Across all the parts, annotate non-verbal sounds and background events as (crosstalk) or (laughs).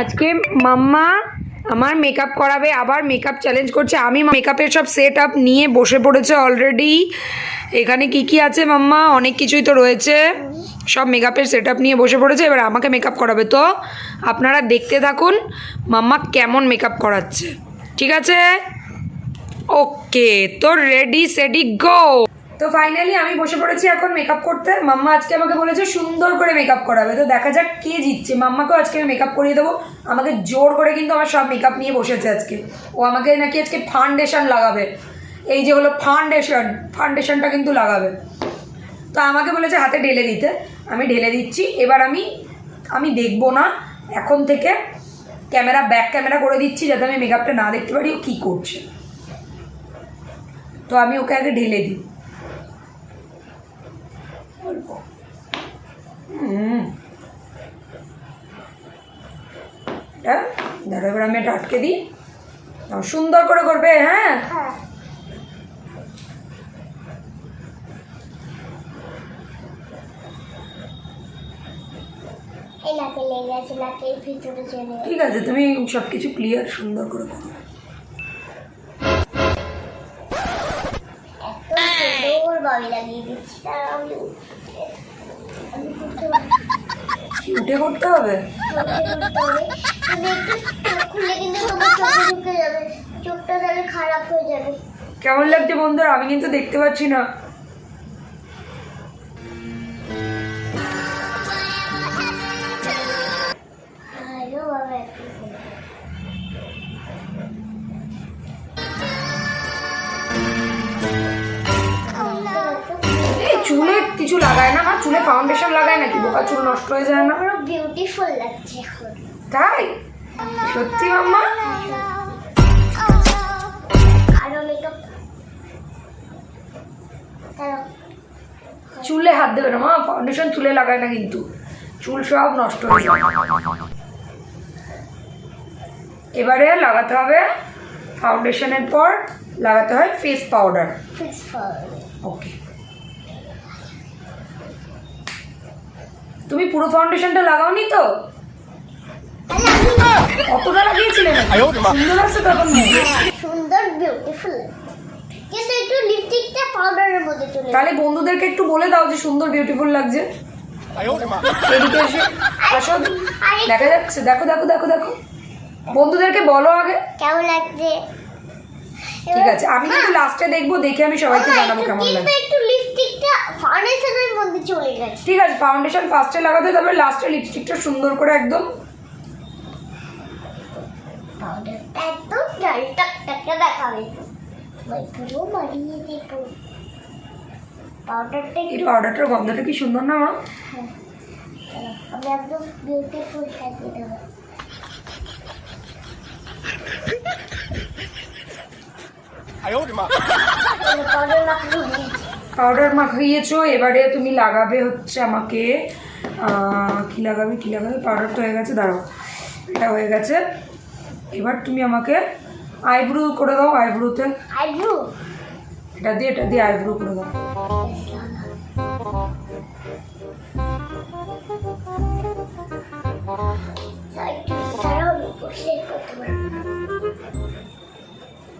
আজকে মাম্মা আমার মেকআপ করাবে, আবার মেকআপ চ্যালেঞ্জ করছে। আমি মেকআপের সব সেট আপ নিয়ে বসে পড়েছে অলরেডি এখানে কি কি আছে মাম্মা? অনেক কিছুই তো রয়েছে। সব মেকআপের সেট নিয়ে বসে পড়েছে, এবার আমাকে মেকআপ করাবে। তো আপনারা দেখতে থাকুন মাম্মা কেমন মেকআপ করাচ্ছে। ঠিক আছে? ওকে তো রেডি সেডি গো তো ফাইনালি আমি বসে পড়েছি এখন মেকআপ করতে। মাম্মা আজকে আমাকে বলেছে সুন্দর করে মেকআপ করাবে। তো দেখা যাক কে জিতছে। মাম্মাকেও আজকে আমি মেকআপ করিয়ে দেবো। আমাকে জোর করে কিন্তু আমার সব মেকআপ নিয়ে বসেছে আজকে। ও আমাকে নাকি আজকে ফাউন্ডেশন লাগাবে। এই যে হলো ফাউন্ডেশন ফাউন্ডেশনটা কিন্তু লাগাবে। তো আমাকে বলেছে হাতে ঢেলে দিতে। আমি ঢেলে দিচ্ছি। এবার আমি আমি দেখব না। এখন থেকে ক্যামেরা ব্যাক ক্যামেরা করে দিচ্ছি যাতে আমি মেকআপটা না দেখতে পারি। ও কী করছে? তো আমি ওকে আগে ঢেলে দিই। এটা দাঁড়া এবার আমি এটা আটকে দিই। সুন্দর করে করবে হ্যাঁ। ঠিক আছে তুমি সব কিছু ক্লিয়ার সুন্দর করে করো। লাগিয়ে দিচ্ছি তার আমি আমি করতে পারি কি উঠে করতে হবে? চোখটা তাহলে খারাপ হয়ে যাবে। কেমন লাগছে বন্ধুরা? আমি কিন্তু দেখতে পাচ্ছি না। কিছু লাগায় না মা চুলে ফাউন্ডেশন লাগায় নাকি? বোকা চুল নষ্ট হয়ে যায় না? পুরো বিউটিফুল লাগছে এখন। তাই? সত্যি মাম্মা? চুলে হাত দেবে না মা। ফাউন্ডেশন চুলে লাগায় না কিন্তু। চুল সব নষ্ট হয়ে যায়। এবারে লাগাতে হবে ফাউন্ডেশনের পর লাগাতে হয় face powder fix for okay তুমি পুরো ফাউন্ডেশনটা লাগাওনি তো? কতটা লাগিয়েছিলে সুন্দর আছে তখন সুন্দর বিউটিফুল কিন্তু একটু লিপস্টিকটা পাউডারের মধ্যে চলে তাহলে বন্ধুদেরকে একটু বলে দাও যে সুন্দর বিউটিফুল লাগছে। এদিকে এসে আসো দেখা যাচ্ছে। দেখো দেখো দেখো দেখো। বন্ধুদেরকে বলো আগে। কেমন লাগছে? ঠিক আছে আমি কিন্তু লাস্টে দেখব দেখে আমি সবাইকে জানাব কেমন লাগে। একটু লিপস্টিকটা ফাউন্ডেশনের মধ্যে চলে গেছে। ঠিক আছে ফাউন্ডেশন ফার্স্টে লাগাতে তবে লাস্টে লিপস্টিকটা সুন্দর করে একদম একদম দেখাবে। পুরো মারিয়ে দেবো। পাউডারটা এই পাউডারটার গন্ধটা কি সুন্দর না মা? হ্যাঁ, আমি একদম বিউটিফুল সাজিয়ে দেবো। পাউডার মাখিয়েছো এবারে তুমি লাগাবে হচ্ছে আমাকে কি লাগাবে কি লাগাবে? পাউডার তো হয়ে গেছে দাঁড়াও। এটা হয়ে গেছে। এবার তুমি আমাকে আইব্রু করে দাও আইব্রুতে। আইব্রু? এটা দিয়ে এটা দিয়ে আইব্রু করে দাও।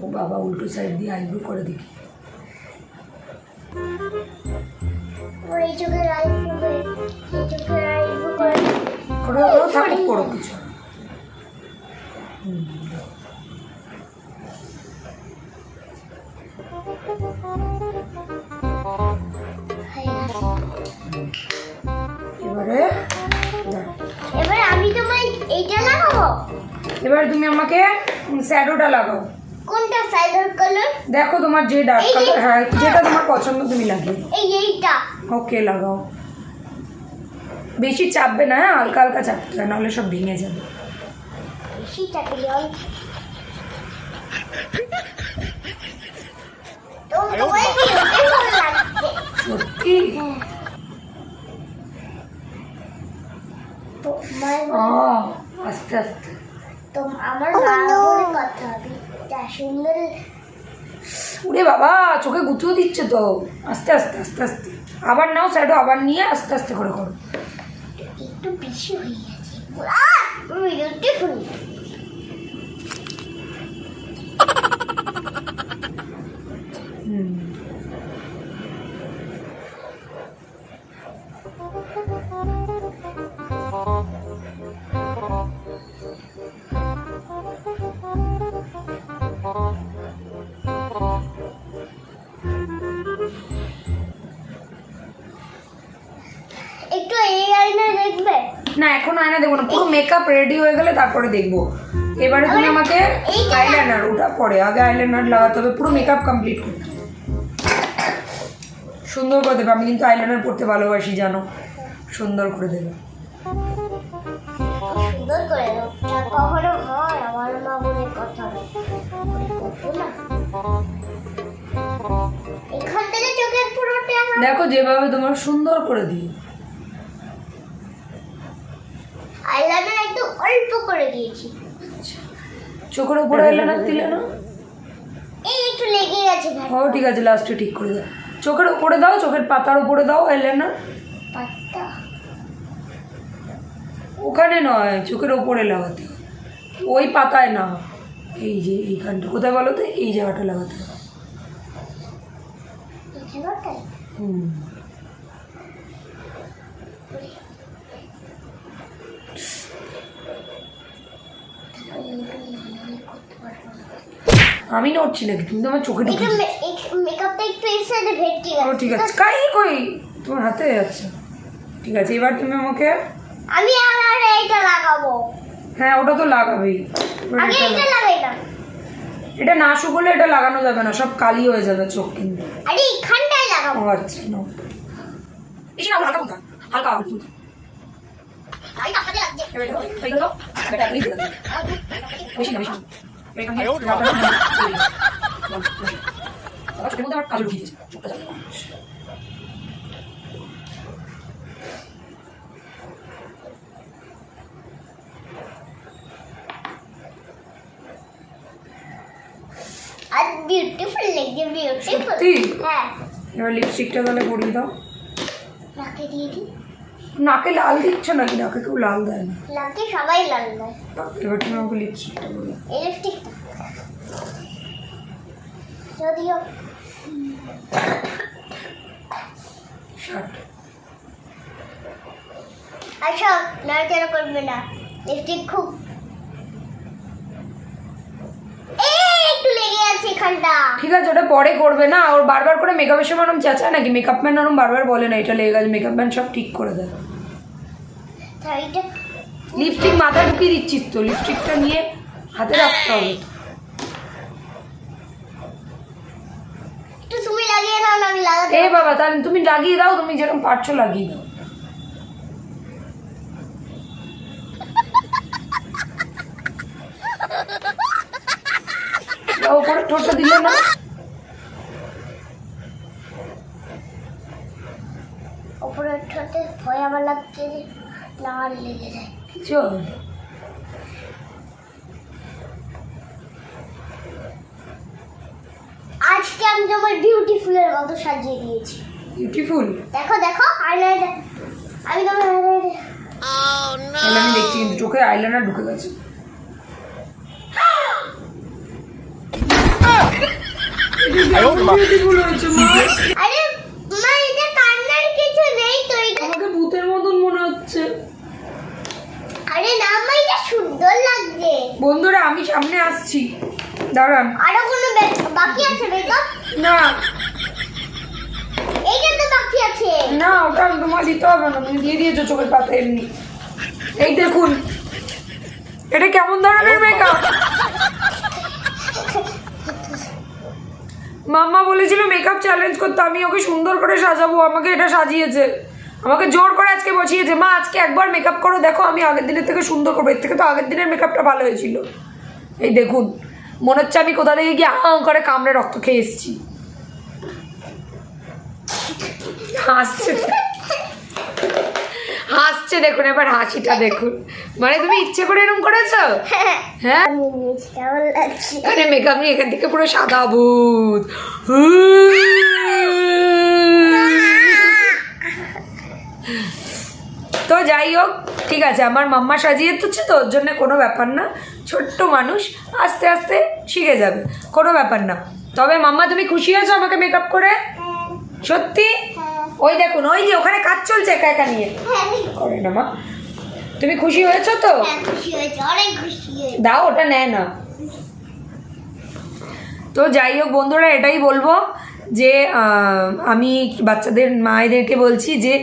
ও বাবা উল্টো সাইড দিয়ে আইব্রু করে দেখি। করে থাকুক কিছু। এবারে এবার আমি তোমায় এইটা লাগাবো? এবার তুমি আমাকে শ্যাডোটা লাগাও। কোনটা সাইডার কালার? দেখো তোমার যে ডার্ক এই যে- কালার হ্যাঁ যেটা তোমার পছন্দ তুমি লাগিয়ে দাও। এই এইটা। ওকে লাগাও। বেশি চাপবে না হ্যাঁ হালকা হালকা চাপতে হবে, নাহলে সব ভেঙে যাবে। বেশি চাকরি হয় তো তোমায় বিউটিফুল লাগছে। সত্যি? তোমার ও আস্তে আস্তে। তো আমার মা বলে কথা হবে। যা সুন্দর উরে বাবা চোখে গুঁতিও দিচ্ছে তো। আস্তে আস্তে আস্তে আস্তে। আবার নাও শ্যাডো আবার নিয়ে আস্তে আস্তে করে করো। একটু বেশি হয়ে গেছে! মেকআপ রেডি হয়ে গেলে তারপরে দেখব। এবারে তুমি আমাকে আইলাইনার ওটা পরে আগে আইলাইনার লাগাতে হবে পুরো মেকআপ কমপ্লিট করতে। সুন্দর করে দেবে আমি কিন্তু আইলাইনার পড়তে ভালোবাসি জানো? সুন্দর করে দেবে। সুন্দর করে কখনো হয় আমার মা বলে কথা দেখো যেভাবে তোমার সুন্দর করে দিই আইলাইনার একটু অল্প করে দিয়েছি। চোখের উপরে এলো না দিলে না? এই একটু লেগে গেছে ভাই। ও ঠিক আছে লাস্টে ঠিক করে দাও। চোখের উপরে দাও চোখের পাতার উপরে দাও আইলাইনার পাত্তা ওখানে নয় চোখের ওপরে লাগাতে ওই পাতায় না এই যে এইখানটা। কোথায় বলো তো? এই জায়গাটা লাগাতে হবে। হুম। আমি নড়ছি নাকি? তুমি তো আমার চোখে ঢুকে মেকআপটা একটু এই সাইডে ভেটকি ও ঠিক আছে। কাই কই? তোমার হাতে যাচ্ছে। ঠিক আছে এবার তুমি আমাকে আমি আবার এইটা লাগাবো। হ্যাঁ ওটা তো লাগাবেই। আগে এটা লাগাই না এটা না শুকলে এটা লাগানো যাবে না সব কালি হয়ে যাবে চোখ কিন্তু। আরে এখানটায় লাগাবো। আচ্ছা no. বেশি না হালকা ফুলকা হালকা কাজল ঢুকিয়ে দিয়েছে বিউটিফুল লাগছে বিউটিফুল? হ্যাঁ এবার লিপস্টিকটা তাহলে পরিয়ে দাও। নাকে দিয়ে দিই। নাকে লাল দিচ্ছ নাকি? নাকে কেউ লাল দেয় না। নাকে সবাই লাল দেয়। এবার তুমি আমাকে লিপস্টিকটা বলো। লিপস্টিকটা যদিও। শার্ট। আচ্ছা নাড়াচাড়া করবে না। লিপস্টিক খুব এই একটু লেগে আছে এখানটা ঠিক আছে ওটা পরে করবে না? ওর বারবার করে মেকআপের সময় ওরম চেঁচায় নাকি? মেকআপ ম্যান ওরম বারবার বলে না এটা লেগে গেছে মেকআপ ম্যান সব ঠিক করে দেয়। লিপস্টিক মাথায় ঢুকিয়ে দিচ্ছিস তো? লিপস্টিকটা নিয়ে হাতে রাখতে হবে এ বাবা তাহলে তুমি লাগিয়ে দাও তুমি যেরকম পারছ লাগিয়ে দাও। (laughs) ঠোঁটটা দিলে না? উপরে ঠোঁটে ভয় আমার লাগছে লাল লেগে যায়। কিছু আজকে আমি তোমার বিউটিফুলের মতো সাজিয়ে দিয়েছি। বিউটিফুল দেখো দেখো আইলাইনার আমি তোমার highlighter- তাহলে আমি দেখছি কিন্তু চোখে আইলাইনার ঢুকে গেছে বিউটিফুল হয়েছে মা আরে মা। এটা কান্নার কিছু নেই তো এটা আমাকে ভূতের মতন মনে হচ্ছে। আরে না মা এটা সুন্দর লাগছে। বন্ধুরা আমি সামনে আসছি। দাঁড়ান। আরও কোনো বাকি আছে মেকআপ না। এইটা তো বাকি আছে। না ওটা তোমার দিতে হবে না তুমি দিয়ে দিয়েছ চোখের পাতা এমনি। এই দেখুন। এটা কেমন ধরনের মেকআপ (laughs) মাম্মা বলেছিল মেকআপ চ্যালেঞ্জ করতে, আমি ওকে সুন্দর করে সাজাবো, আমাকে এটা সাজিয়েছে। আমাকে জোর করে আজকে বসিয়েছে। মা, আজকে একবার মেকআপ করো, দেখো আমি আগের দিনের থেকে সুন্দর করব। এর থেকে তো আগের দিনের মেকআপটা ভালো হয়েছিল। এই দেখুন, মনে হচ্ছে আমি কোথা থেকে গিয়ে আহ করে কামড়ে রক্ত খেয়ে এসেছি। হাসছে। হাসছে দেখুন এবার হাসিটা দেখুন। মানে তুমি ইচ্ছে করে এরকম করেছ? হ্যাঁ। আরে মেকআপ নিয়ে এখান থেকে পুরো সাদা ভূত তো যাই হোক ঠিক আছে আমার মাম্মা সাজিয়ে তুচ্ছে তো ওর জন্য কোনো ব্যাপার না। ছোট্ট মানুষ আস্তে আস্তে শিখে যাবে। কোনো ব্যাপার না। তবে মাম্মা তুমি খুশি হয়েছো আমাকে মেকআপ করে? হ্যাঁ। সত্যি? হ্যাঁ। ওই দেখুন ওই যে ওখানে কাজ চলছে একা একা নিয়ে। হ্যাঁ। করে না মা। তুমি খুশি হয়েছো তো? হ্যাঁ, দাও ওটা নেয় না। তো যাই হোক বন্ধুরা এটাই বলব যে আমি বাচ্চাদের মায়েদেরকে বলছি যে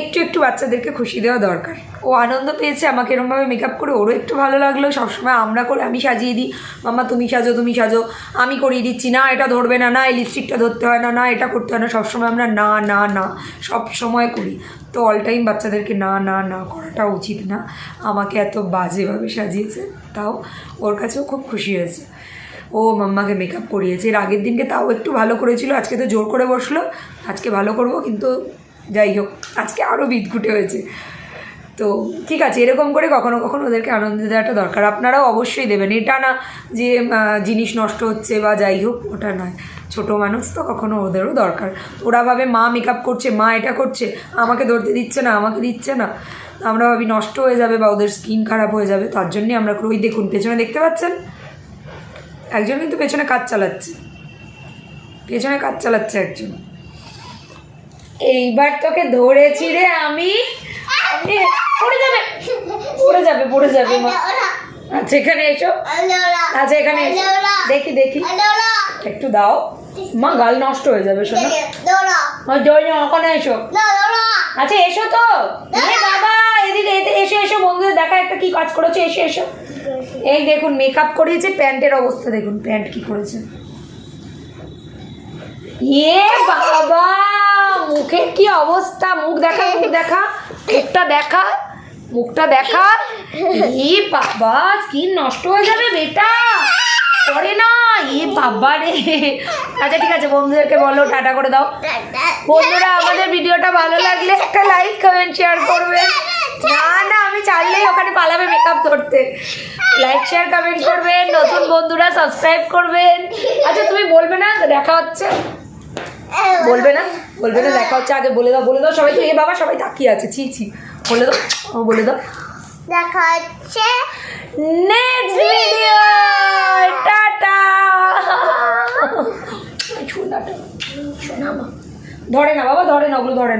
একটু একটু বাচ্চাদেরকে খুশি দেওয়া দরকার। ও আনন্দ পেয়েছে, আমাকে এরমভাবে মেকআপ করে, ওরও একটু ভালো লাগল। সবসময় আমরা করে, আমি সাজিয়ে দিই, মাম্মা, তুমি সাজো তুমি সাজো, আমি করিয়ে দিচ্ছি। না, এটা ধরবে না না, এই লিপস্টিকটা ধরতে হয় না না, এটা করতে হয় না। সবসময় আমরা, না না না সব সময় করি। তো অল টাইম বাচ্চাদেরকে, না না না, করাটা উচিত না। আমাকে এত বাজেভাবে সাজিয়েছে, তাও ওর কাছেও খুব খুশি হয়েছে। ও মাম্মাকে মেকআপ করিয়েছে। এর আগের দিনকে তাও একটু ভালো করেছিল, আজকে তো জোর করে বসল, আজকে ভালো করব, কিন্তু যাই হোক, আজকে আরও বিদঘুটে হয়েছে। তো ঠিক আছে, এরকম করে কখনো কখনো ওদেরকে আনন্দ দেওয়াটা দরকার। আপনারাও অবশ্যই দেবেন। এটা না যে জিনিস নষ্ট হচ্ছে বা যাই হোক, ওটা নয়। ছোট মানুষ তো কখনো ওদেরও দরকার। ওরা ভাবে মা মেকআপ করছে, মা এটা করছে, আমাকে ধরতে দিচ্ছে না, আমাকে দিচ্ছে না। আমরা ভাবি নষ্ট হয়ে যাবে বা ওদের স্কিন খারাপ হয়ে যাবে, তার জন্যই আমরা ওই দেখুন, পেছনে দেখতে পাচ্ছেন? একজন কিন্তু পেছনে কাজ চালাচ্ছে। পেছনে কাজ চালাচ্ছে একজন। এইবার তোকে ধরেছি রে আমি। পড়ে যাবে পড়ে যাবে পড়ে যাবে মা। আচ্ছা এখানে এসো। আচ্ছা এখানে এসো। দেখি দেখি। একটু দাও। মা, গাল নষ্ট হয়ে যাবে, শোনো। জয় ওখানে এসো। আচ্ছা এসো তো। বাবা, এদিকে এসো এসো। বন্ধুদের দেখা একটা কি কাজ করেছ, এসো এসো। এই দেখুন মেকআপ করিয়েছে, প্যান্টের অবস্থা দেখুন, প্যান্ট কি করেছে। এ বাবা! মুখের কি অবস্থা? মুখ দেখা মুখ দেখা মুখটা দেখা মুখটা দেখা। এ বাবা স্কিন নষ্ট হয়ে যাবে বেটা। করে না এ বাবা রে। আচ্ছা ঠিক আছে বন্ধুদেরকে বলো টাটা করে দাও। বন্ধুরা আমাদের ভিডিওটা ভালো লাগলে একটা লাইক কমেন্ট শেয়ার করবেন না না আমি চাইলেই ওখানে পালাবে মেকআপ ধরতে লাইক শেয়ার কমেন্ট করবেন। নতুন বন্ধুরা সাবস্ক্রাইব করবেন। আচ্ছা তুমি বলবে না দেখা হচ্ছে। বলবে না? বলবে না দেখা হচ্ছে আগে বলে দাও বলে দাও সবাই তো এ বাবা সবাই তাকিয়ে আছে ছি ছি। বলে দাও ও বলে দাও। দেখা হচ্ছে নেক্সট ভিডিও টাটা! শোনা ধরে না বাবা ধরে না ওগুলো ধরে না।